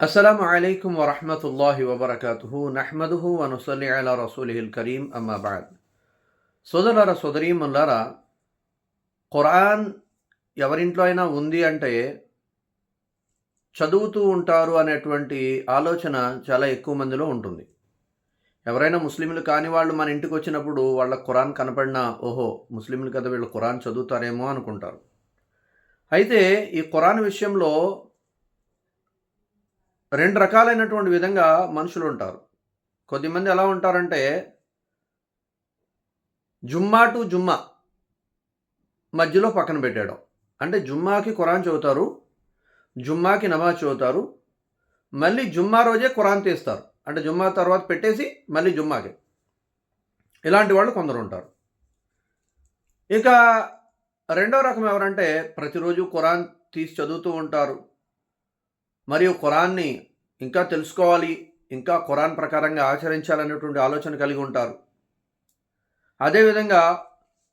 అస్సలం అయికు వరహమతుల్లా వబర్కతూ నహ్మదుహు వనుసలి అలా రసూలిహిల్ కరీం అమ్మాబాద్ సోదరీ ముల్లారా ఖురాన్ ఎవరింట్లో అయినా ఉంది అంటే చదువుతూ ఉంటారు అనేటువంటి ఆలోచన చాలా ఎక్కువ మందిలో ఉంటుంది. ఎవరైనా ముస్లింలు కాని వాళ్ళు మన ఇంటికి వచ్చినప్పుడు వాళ్ళ ఖురాన్ కనపడినా ఓహో ముస్లింలు కదా వీళ్ళు ఖురాన్ చదువుతారేమో అనుకుంటారు. అయితే ఈ ఖురాన్ విషయంలో రెండు రకాలైనటువంటి విధంగా మనుషులు ఉంటారు. కొద్దిమంది ఎలా ఉంటారంటే జుమ్మా టు జుమ్మా మధ్యలో పక్కన పెట్టాడు అంటే జుమ్మాకి ఖురాన్ చదువుతారు జుమ్మాకి నమాజ్ చదువుతారు మళ్ళీ జుమ్మా రోజే ఖురాన్ తీస్తారు. అంటే జుమ్మా తర్వాత పెట్టేసి మళ్ళీ జుమ్మాకి. ఇలాంటి వాళ్ళు కొందరు ఉంటారు. ఇక రెండో రకం ఎవరంటే ప్రతిరోజు ఖురాన్ తీసి చదువుతూ ఉంటారు. మరియు ఖురాన్ని ఇంకా తెలుసుకోవాలి ఇంకా ఖురాన్ ప్రకారంగా ఆచరించాలనేటువంటి ఆలోచన కలిగి ఉంటారు. అదేవిధంగా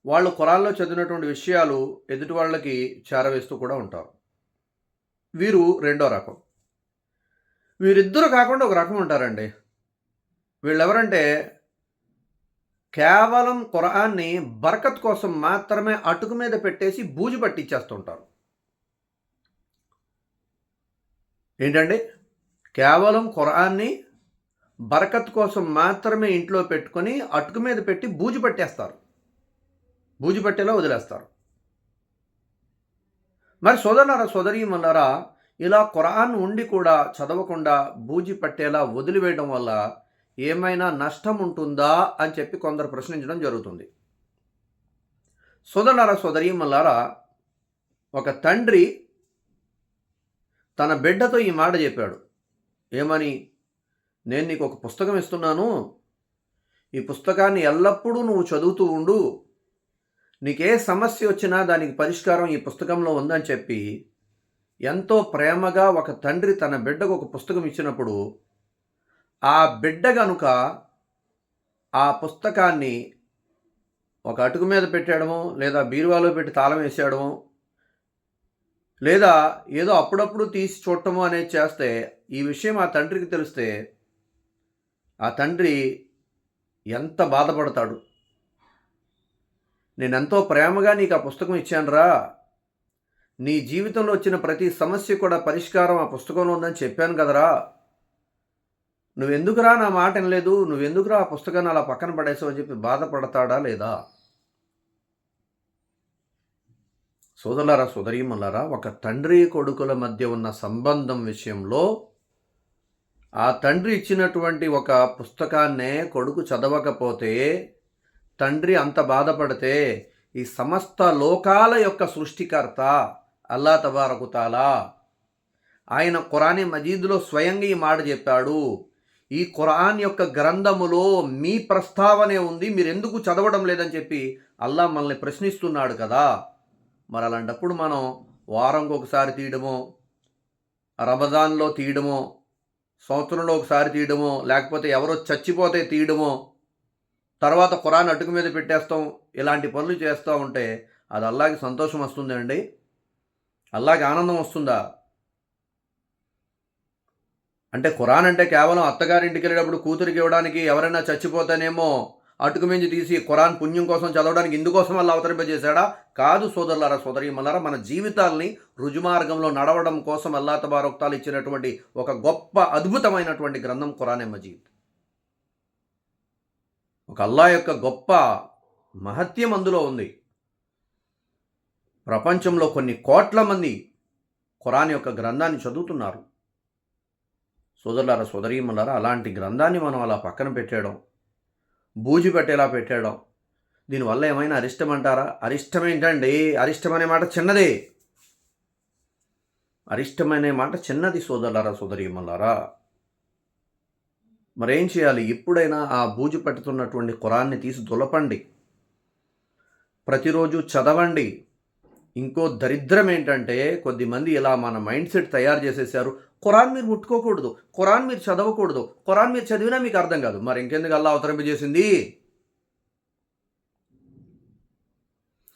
వాళ్ళు ఖురాన్లో చదివినటువంటి విషయాలు ఎదుటి వాళ్ళకి చేరవేస్తూ కూడా ఉంటారు. వీరు రెండో రకం. వీరిద్దరు కాకుండా ఒక రకం ఉంటారండి. వీళ్ళెవరంటే కేవలం ఖురాన్ని బరకత్ కోసం మాత్రమే అటుకు మీద పెట్టేసి బూజు పట్టించేస్తుంటారు ఏంటండి? కేవలం ఖురాన్ని బరకత్ కోసం మాత్రమే ఇంట్లో పెట్టుకొని అటుకు మీద పెట్టి బూజు పట్టేస్తారు. బూజు పట్టేలా వదిలేస్తారు. మరి సోదరులారా సోదరీమన్నారా ఇలా ఖురాన్ ఉండి కూడా చదవకుండా బూజి పట్టేలా వదిలివేయడం వల్ల ఏమైనా నష్టం ఉంటుందా అని చెప్పి కొందరు ప్రశ్నించడం జరుగుతుంది. సోదరులారా సోదరీమల్లారా ఒక తండ్రి తన బిడ్డతో ఈ మాట చెప్పాడు. ఏమని? నేను నీకు ఒక పుస్తకం ఇస్తున్నాను. ఈ పుస్తకాన్ని ఎల్లప్పుడూ నువ్వు చదువుతూ ఉండు. నీకే సమస్య వచ్చినా దానికి పరిష్కారం ఈ పుస్తకంలో ఉందని చెప్పి ఎంతో ప్రేమగా ఒక తండ్రి తన బిడ్డకు ఒక పుస్తకం ఇచ్చినప్పుడు ఆ బిడ్డ గనుక ఆ పుస్తకాన్ని ఒక అటుకు మీద పెట్టడము లేదా బీరువాలో పెట్టి తాళం వేసేయడము లేదా ఏదో అప్పుడప్పుడు తీసి చూడటము అనేది చేస్తే ఈ విషయం ఆ తండ్రికి తెలిస్తే ఆ తండ్రి ఎంత బాధపడతాడు? నేనెంతో ప్రేమగా నీకు ఆ పుస్తకం ఇచ్చానురా. నీ జీవితంలో వచ్చిన ప్రతి సమస్య కూడా పరిష్కారం ఆ పుస్తకంలో ఉందని చెప్పాను కదరా. నువ్వెందుకురా నా మాట లేదు నువ్వెందుకురా ఆ పుస్తకాన్ని అలా పక్కన పడేసావు అని చెప్పి బాధపడతాడా లేదా? సోదరులారా సోదరీమలారా ఒక తండ్రి కొడుకుల మధ్య ఉన్న సంబంధం విషయంలో ఆ తండ్రి ఇచ్చినటువంటి ఒక పుస్తకాన్నే కొడుకు చదవకపోతే తండ్రి అంత బాధపడితే ఈ సమస్త లోకాల యొక్క సృష్టికర్త అల్లా తబారకుతాలా ఆయన ఖురాని మజీద్లో స్వయంగా ఈ మాట చెప్పాడు ఈ ఖురాన్ యొక్క గ్రంథములో మీ ప్రస్తావనే ఉంది మీరు ఎందుకు చదవడం లేదని చెప్పి అల్లా మనల్ని ప్రశ్నిస్తున్నాడు కదా. మరి అలాంటప్పుడు మనం వారంకి ఒకసారి తీయడమో రమజాన్లో తీయడమో సంవత్సరంలో ఒకసారి తీయడమో లేకపోతే ఎవరో చచ్చిపోతే తీయడమో తర్వాత ఖురాన్ అటుకు మీద పెట్టేస్తాం ఇలాంటి పనులు చేస్తూ ఉంటే అది అల్లాకి సంతోషం వస్తుందండి. అల్లాకి ఆనందం వస్తుందా? అంటే ఖురాన్ అంటే కేవలం అత్తగారింటికి వెళ్ళేటప్పుడు కూతురికి ఇవ్వడానికి ఎవరైనా చచ్చిపోతేనేమో అటుకుమించి తీసి ఖురాన్ పుణ్యం కోసం చదవడానికి ఇందుకోసం అలా అవతరింపజేశాడా? కాదు సోదరులారా సోదరీమల్లారా మన జీవితాల్ని రుజుమార్గంలో నడవడం కోసం అల్లా తబారొక్తాలు ఇచ్చినటువంటి ఒక గొప్ప అద్భుతమైనటువంటి గ్రంథం ఖురానే మజీద్. ఒక అల్లా యొక్క గొప్ప మహత్యం అందులో ఉంది. ప్రపంచంలో కొన్ని కోట్ల మంది ఖురాన్ యొక్క గ్రంథాన్ని చదువుతున్నారు. సోదరులారా సోదరీమలారా అలాంటి గ్రంథాన్ని మనం అలా పక్కన పెట్టేయడం బూజు పెట్టేలా పెట్టేయడం దీనివల్ల ఏమైనా అరిష్టం అంటారా? అరిష్టం ఏంటండి? అరిష్టం అనే మాట చిన్నదే. అరిష్టమనే మాట చిన్నది సోదరులారా సోదరిమల్లారా మరేం చేయాలి? ఎప్పుడైనా ఆ బూజు పెట్టుతున్నటువంటి కురాన్ని తీసి దులపండి. ప్రతిరోజు చదవండి. ఇంకో దరిద్రం ఏంటంటే కొద్దిమంది ఇలా మన మైండ్ సెట్ తయారు చేసేసారు. ఖురాన్ మీరు ముట్టుకోకూడదు. ఖురాన్ మీరు చదవకూడదు. ఖురాన్ మీరు చదివినా మీకు అర్థం కాదు. మరి ఇంకెందుకు అల్లా అవతరింపజేసింది?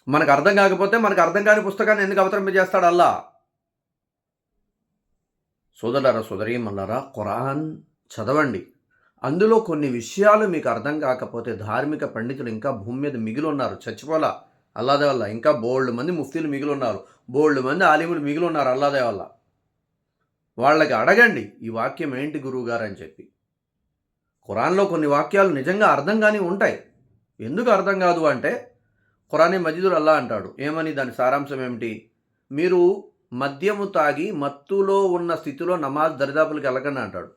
మనకు అర్థం కాకపోతే మనకు అర్థం కాని పుస్తకాన్ని ఎందుకు అవతరింపజేస్తాడు అల్లా? సోదరులారా సోదరీమల్లారా ఖురాన్ చదవండి. అందులో కొన్ని విషయాలు మీకు అర్థం కాకపోతే ధార్మిక పండితులు ఇంకా భూమి మీద మిగిలి ఉన్నారు. చచ్చిపోలా. అల్లాదే వల్ల. ఇంకా బోల్డ్ మంది ముఫ్తీలు మిగిలి ఉన్నారు బోల్డ్ మంది ఆలిములు మిగిలి ఉన్నారు అల్లాదే వల్ల. వాళ్ళకి అడగండి ఈ వాక్యం ఏంటి గురువు గారు అని చెప్పి. ఖురాన్లో కొన్ని వాక్యాలు నిజంగా అర్థం కానీ ఉంటాయి. ఎందుకు అర్థం కాదు అంటే ఖురానే మజీదులు అల్లా అంటాడు. ఏమని దాని సారాంశం ఏమిటి? మీరు మద్యము తాగి మత్తులో ఉన్న స్థితిలో నమాజ్ దరిదాపులకు వెళ్ళకండి అంటాడు.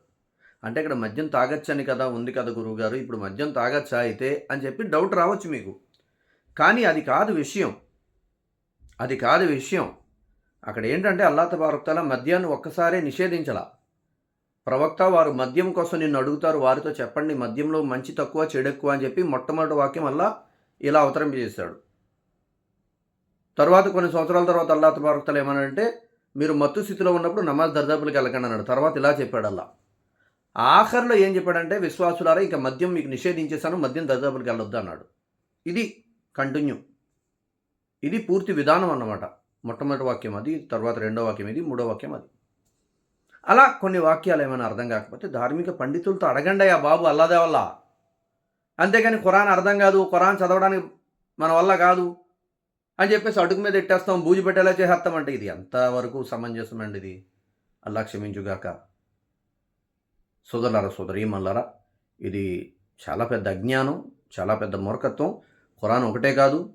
అంటే ఇక్కడ మద్యం తాగచ్చని కదా ఉంది కదా గురువుగారు. ఇప్పుడు మద్యం తాగచ్చా అయితే అని చెప్పి డౌట్ రావచ్చు మీకు. కానీ అది కాదు విషయం. అది కాదు విషయం. అక్కడ ఏంటంటే అల్లా తబారక్తల మద్యాన్ని ఒక్కసారే నిషేధించలా. ప్రవక్త వారు మద్యం కోసం నిన్ను అడుగుతారు వారితో చెప్పండి మద్యంలో మంచి తక్కువ చెడు ఎక్కువ అని చెప్పి మొట్టమొదటి వాక్యం అల్లా ఇలా అవతరింపజేశాడు తర్వాత కొన్ని సంవత్సరాల తర్వాత అల్లా తబారక్తలు ఏమన్నాడంటే మీరు మత్తు స్థితిలో ఉన్నప్పుడు నమాజ్ దర్దాపులకు వెళ్ళకండి అన్నాడు. తర్వాత ఇలా చెప్పాడు అల్లా. ఆఖరిలో ఏం చెప్పాడంటే విశ్వాసులారా ఇంకా మద్యం మీకు నిషేధించేశాను మద్యం దర్దాపులకు వెళ్ళొద్దు అన్నాడు. ఇది కంటిన్యూ. ఇది పూర్తి విధానం అన్నమాట. మొట్టమొదటి వాక్యం అది తర్వాత రెండో వాక్యం ఇది మూడో వాక్యం అది. అలా కొన్ని వాక్యాలు ఏమైనా అర్థం కాకపోతే ధార్మిక పండితులతో అడగండి ఆ బాబు అల్లాదే వల్ల. అంతేగాని ఖురాన్ అర్థం కాదు ఖురాన్ చదవడానికి మన వల్ల కాదు అని చెప్పేసి అడుగు మీద ఎట్టేస్తాం బూజు పెట్టేలా చేసేస్తామంటే ఇది ఎంతవరకు సమంజసమండి ఇది. అల్లా క్షమించుగాక. సోదరులారా సోదరీమల్లారా ఇది చాలా పెద్ద అజ్ఞానం చాలా పెద్ద మూర్ఖత్వం. ఖురాన్ ఒకటే కాదు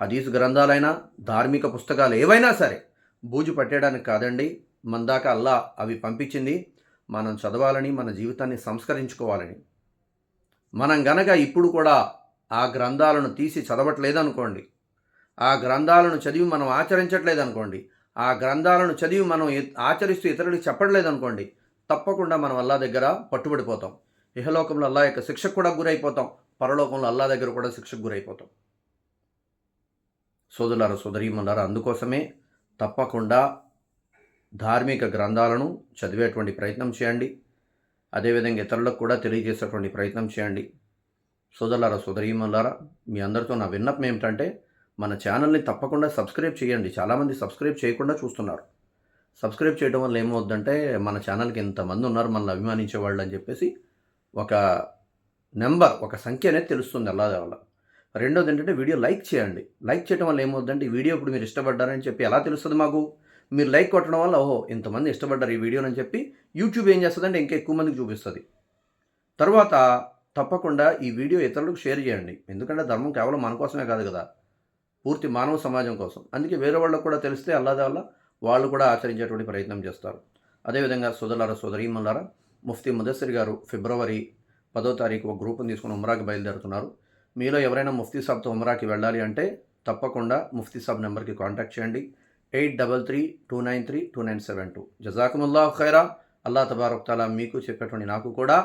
హదీస్ గ్రంథాలైనా ధార్మిక పుస్తకాలు ఏవైనా సరే బూజు పట్టేయడానికి కాదండి. మన దాకా అల్లా అవి పంపించింది. మనం చదవాలని మన జీవితాన్ని సంస్కరించుకోవాలని. మనం గనక ఇప్పుడు కూడా ఆ గ్రంథాలను తీసి చదవట్లేదనుకోండి ఆ గ్రంథాలను చదివి మనం ఆచరించట్లేదనుకోండి ఆ గ్రంథాలను చదివి మనం ఆచరిస్తూ ఇతరులకు చెప్పట్లేదనుకోండి తప్పకుండా మనం అల్లా దగ్గర పట్టుబడిపోతాం. ఇహలోకంలో అల్లా యొక్క శిక్షకు కూడా గురైపోతాం. పరలోకంలో అల్లా దగ్గర కూడా శిక్షకు గురైపోతాం. సోదరులారా సోదరీమన్నారా అందుకోసమే తప్పకుండా ధార్మిక గ్రంథాలను చదివేటువంటి ప్రయత్నం చేయండి. అదేవిధంగా ఇతరులకు కూడా తెలియజేసేటువంటి ప్రయత్నం చేయండి. సోదరులారా సోదరీమల్లారా మీ అందరితో నా విన్నపం ఏమిటంటే మన ఛానల్ని తప్పకుండా సబ్స్క్రైబ్ చేయండి. చాలామంది సబ్స్క్రైబ్ చేయకుండా చూస్తున్నారు. సబ్స్క్రైబ్ చేయడం వల్ల ఏమవుద్దంటే మన ఛానల్కి ఇంతమంది ఉన్నారు మనల్ని అభిమానించే వాళ్ళు అని చెప్పేసి ఒక నెంబర్ ఒక సంఖ్య అనేది తెలుస్తుంది అలా వల్ల రెండోది ఏంటంటే వీడియో లైక్ చేయండి. లైక్ చేయడం వల్ల ఏమవుతుందంటే ఈ వీడియో ఇప్పుడు మీరు ఇష్టపడ్డారని చెప్పి ఎలా తెలుస్తుంది మాకు? మీరు లైక్ కొట్టడం వల్ల ఓహో ఇంతమంది ఇష్టపడ్డారు ఈ వీడియోని చెప్పి యూట్యూబ్ ఏం చేస్తుందంటే ఇంకా ఎక్కువ మందికి చూపిస్తుంది. తర్వాత తప్పకుండా ఈ వీడియో ఇతరులకు షేర్ చేయండి. ఎందుకంటే ధర్మం కేవలం మన కోసమే కాదు కదా. పూర్తి మానవ సమాజం కోసం. అందుకే వేరే వాళ్ళకు కూడా తెలిస్తే అల్లాదే వల్ల వాళ్ళు కూడా ఆచరించేటువంటి ప్రయత్నం చేస్తారు. అదేవిధంగా సోదరులారా సోదరీమల్లారా ముఫ్తీ ముదస్సరి గారు ఫిబ్రవరి పదో తారీఖు ఒక గ్రూప్ని తీసుకుని ఉమ్రాకి బయలుదేరుతున్నారు. మీలో ఎవరైనా ముఫ్తీ సాబ్తో ఉమ్రాకి వెళ్ళాలి అంటే తప్పకుండా ముఫ్తీ సాబ్ నెంబర్కి కాంటాక్ట్ చేయండి. Eight double three two nine three two nine seven two. జజాకుముల్లా ఖైరా. అల్లా తబారక్తాలా మీకు చెప్పేటువంటి నాకు కూడా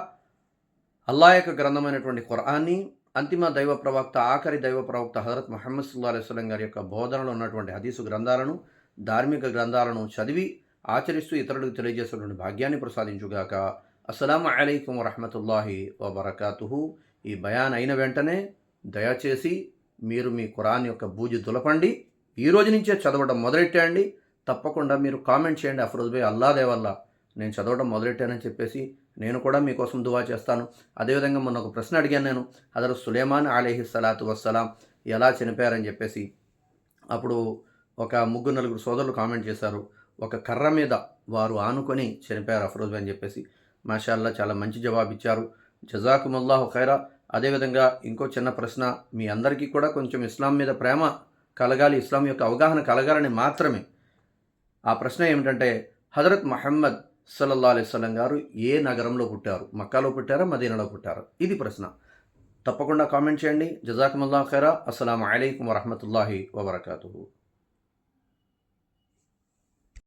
అల్లా యొక్క గ్రంథమైనటువంటి ఖురాన్ని అంతిమ దైవ ప్రవక్త ఆఖరి దైవ ప్రవక్త హజరత్ మహమ్మద్ సుల్లా అలైస్లం గారి యొక్క బోధనలో ఉన్నటువంటి హదీసు గ్రంథాలను ధార్మిక గ్రంథాలను చదివి ఆచరిస్తూ ఇతరులకు తెలియజేసేటువంటి భాగ్యాన్ని ప్రసాదించుగాక. అస్సలం అలైకుం వరహమతుల్లాహి వబర్కాతుహు. ఈ బయాన్ అయిన వెంటనే దయచేసి మీరు మీ ఖురాన్ యొక్క బూజు దులపండి. ఈ రోజు నుంచే చదవడం మొదలెట్టండి తప్పకుండా మీరు కామెంట్ చేయండి. అఫరోజ్ భాయ్ అల్లాదే వల్ల నేను చదవడం మొదలెట్టానని చెప్పేసి నేను కూడా మీకోసం దువా చేస్తాను. అదేవిధంగా మొన్న ఒక ప్రశ్న అడిగాను నేను. హజరత్ సులేమాన్ అలీహి సలాతు వస్సలాం ఎలా చనిపోయారని చెప్పేసి. అప్పుడు ఒక ముగ్గురు నలుగురు సోదరులు కామెంట్ చేశారు. ఒక కర్ర మీద వారు ఆనుకొని చనిపోయారు అఫరోజ్ భాయ్ అని చెప్పేసి. మాషాల్లా చాలా మంచి జవాబు ఇచ్చారు జజాకుముల్లాహు ఖైరా. అదేవిధంగా ఇంకో చిన్న ప్రశ్న మీ అందరికీ కూడా కొంచెం ఇస్లాం మీద ప్రేమ కలగాలి ఇస్లాం యొక్క అవగాహన కలగాలని మాత్రమే. ఆ ప్రశ్న ఏమిటంటే హజరత్ మహమ్మద్ సల్లల్లా అలైస్లం గారు ఏ నగరంలో పుట్టారు? మక్కాలో పుట్టారా? మదీనాలో పుట్టారు? ఇది ప్రశ్న. తప్పకుండా కామెంట్ చేయండి. జజాకుముల్లా ఖైరా. అస్సలం అయికం వరహమతుల్లాహి వబర్కూ